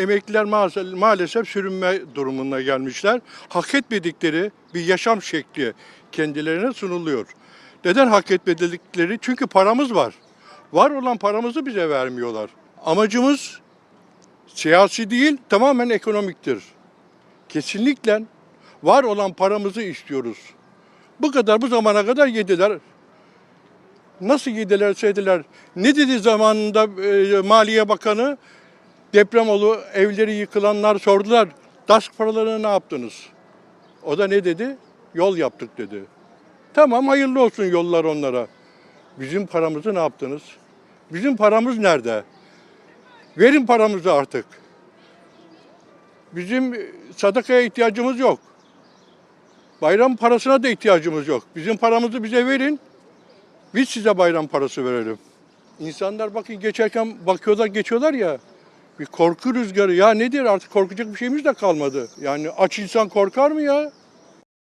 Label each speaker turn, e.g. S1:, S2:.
S1: Emekliler ma- maalesef sürünme durumuna gelmişler. Hak etmedikleri bir yaşam şekli kendilerine sunuluyor. Neden hak etmedikleri? Çünkü paramız var. Var olan paramızı bize vermiyorlar. Amacımız siyasi değil, tamamen ekonomiktir. Kesinlikle var olan paramızı istiyoruz. Bu kadar bu zamana kadar yediler. Nasıl yedilerse yediler. Ne dedi zamanında e, Maliye Bakanı? Deprem oldu, evleri yıkılanlar sordular. DASK paralarını ne yaptınız? O da ne dedi? Yol yaptık dedi. Tamam hayırlı olsun yollar onlara. Bizim paramızı ne yaptınız? Bizim paramız nerede? Verin paramızı artık. Bizim sadakaya ihtiyacımız yok. Bayram parasına da ihtiyacımız yok. Bizim paramızı bize verin. Biz size bayram parası verelim. İnsanlar bakın geçerken bakıyorlar geçiyorlar ya. Bir korku rüzgarı. Ya nedir artık korkacak bir şeyimiz de kalmadı. Yani aç insan korkar mı ya?